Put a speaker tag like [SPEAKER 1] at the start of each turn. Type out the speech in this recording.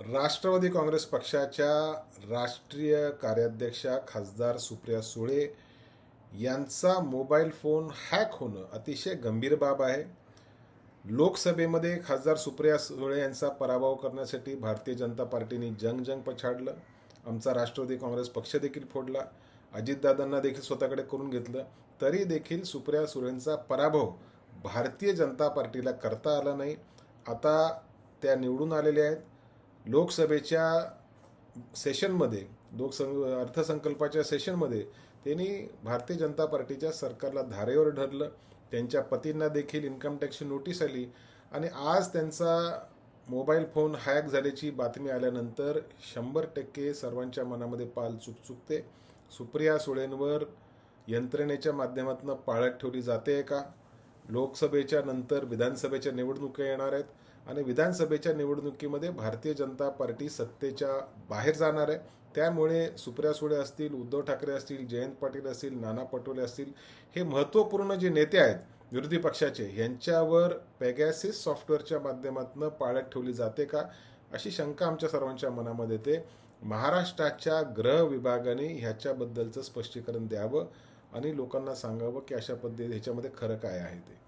[SPEAKER 1] राष्ट्रवादी काँग्रेस पक्षाच्या राष्ट्रीय कार्याध्यक्षा खासदार सुप्रिया सुळे यांचा मोबाईल फोन हॅक होणं अतिशय गंभीर बाब आहे. लोकसभेमध्ये खासदार सुप्रिया सुळे यांचा पराभव करण्यासाठी भारतीय जनता पार्टीने जंग जंग पछाडलं. आमचा राष्ट्रवादी काँग्रेस पक्ष देखील फोडला. अजितदादांना देखील स्वतःकडे करून घेतलं. तरी देखील सुप्रिया सुळेंचा पराभव भारतीय जनता पार्टीला करता आला नाही. आता त्या निवडून आलेल्या आहेत. लोकसभेच्या सेशनमध्ये लोकसं अर्थसंकल्पाच्या सेशनमध्ये त्यांनी भारतीय जनता पार्टीच्या सरकारला धारेवर धरलं. त्यांच्या पतींना देखील इन्कम टॅक्सची नोटीस आली. आणि आज त्यांचा मोबाईल फोन हॅक झाल्याची बातमी आल्यानंतर शंभर टक्के सर्वांच्या मनामध्ये पाल चुकचुकते सुप्रिया सुळेंवर यंत्रणेच्या माध्यमातून पाळत ठेवली जाते का? लोकसभेच्या नंतर विधानसभेच्या निवडणुका येणार आहेत आणि विधानसभेच्या निवडणुकीमध्ये भारतीय जनता पार्टी सत्तेच्या बाहेर जाणार आहे. त्यामुळे सुप्रिया सुळे असतील उद्धव ठाकरे असतील जयंत पाटील असतील नाना पटोले असतील हे महत्त्वपूर्ण जे नेते आहेत विरोधी पक्षाचे यांच्यावर पॅगॅसिस सॉफ्टवेअरच्या माध्यमातून पाळत ठेवली जाते का? अशी शंका आमच्या सर्वांच्या मनामध्ये येते. महाराष्ट्राच्या गृह विभागाने ह्याच्याबद्दलचं स्पष्टीकरण द्यावं. आणि लोकांना सांगावं की अशा पद्धती ह्याच्यामध्ये खरं काय आहे ते.